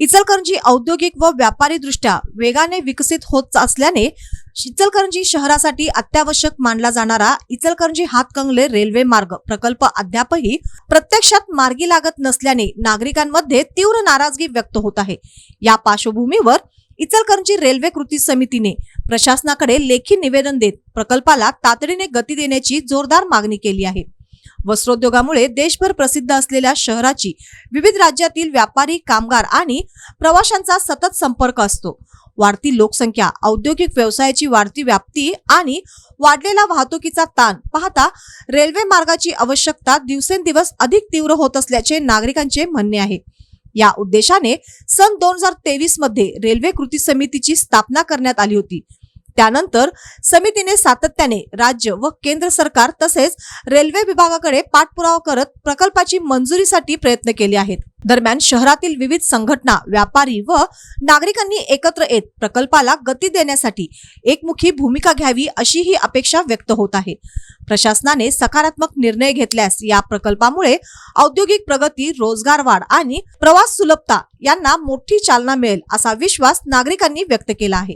इचलकरंजी औद्योगिक व व्यापारी दृष्ट्या वेगाने विकसित होत असल्याने इचलकरंजी शहरासाठी अत्यावश्यक मानला जाणारा इचलकरंजी हातकंगले रेल्वे मार्ग प्रकल्प अद्यापही प्रत्यक्षात मार्गी लागत नसल्याने नागरिकांमध्ये तीव्र नाराजगी व्यक्त होत आहे. या पार्श्वभूमीवर इचलकरंजी रेल्वे कृती समितीने प्रशासनाकडे लेखी निवेदन देत प्रकल्पाला तातडीने गती देण्याची जोरदार मागणी केली आहे. वस्त्रोद्योगामुळे देशभर प्रसिद्ध असलेल्या शहराची विविध राज्यातील व्यापारी कामगार आणि प्रवाशांचा सतत संपर्क असतो. वाढती लोकसंख्या औद्योगिक व्यवसायाची वाढती व्याप्ती आणि वाढलेला वाहतुकीचा ताण पाहता रेल्वे मार्गाची आवश्यकता दिवसेंदिवस अधिक तीव्र होत असल्याचे नागरिकांचे म्हणणे आहे. या उद्देशाने सन दोन हजार तेवीसमध्ये रेल्वे कृती समितीची स्थापना करण्यात आली होती. त्यानंतर समितीने सातत्याने राज्य व केंद्र सरकार तसेच रेल्वे विभागाकडे पाठपुरावा करत प्रकल्पाची मंजुरीसाठी प्रयत्न केले आहेत. दरम्यान शहरातील विविध संघटना व्यापारी व नागरिकांनी एकत्र येत प्रकल्पाला गती देण्यासाठी एकमुखी भूमिका घ्यावी अशी ही अपेक्षा व्यक्त होत आहे. प्रशासनाने सकारात्मक निर्णय घेतल्यास या प्रकल्पामुळे औद्योगिक प्रगती रोजगार वाढ आणि प्रवास सुलभता यांना मोठी चालना मिळेल असा विश्वास नागरिकांनी व्यक्त केला आहे.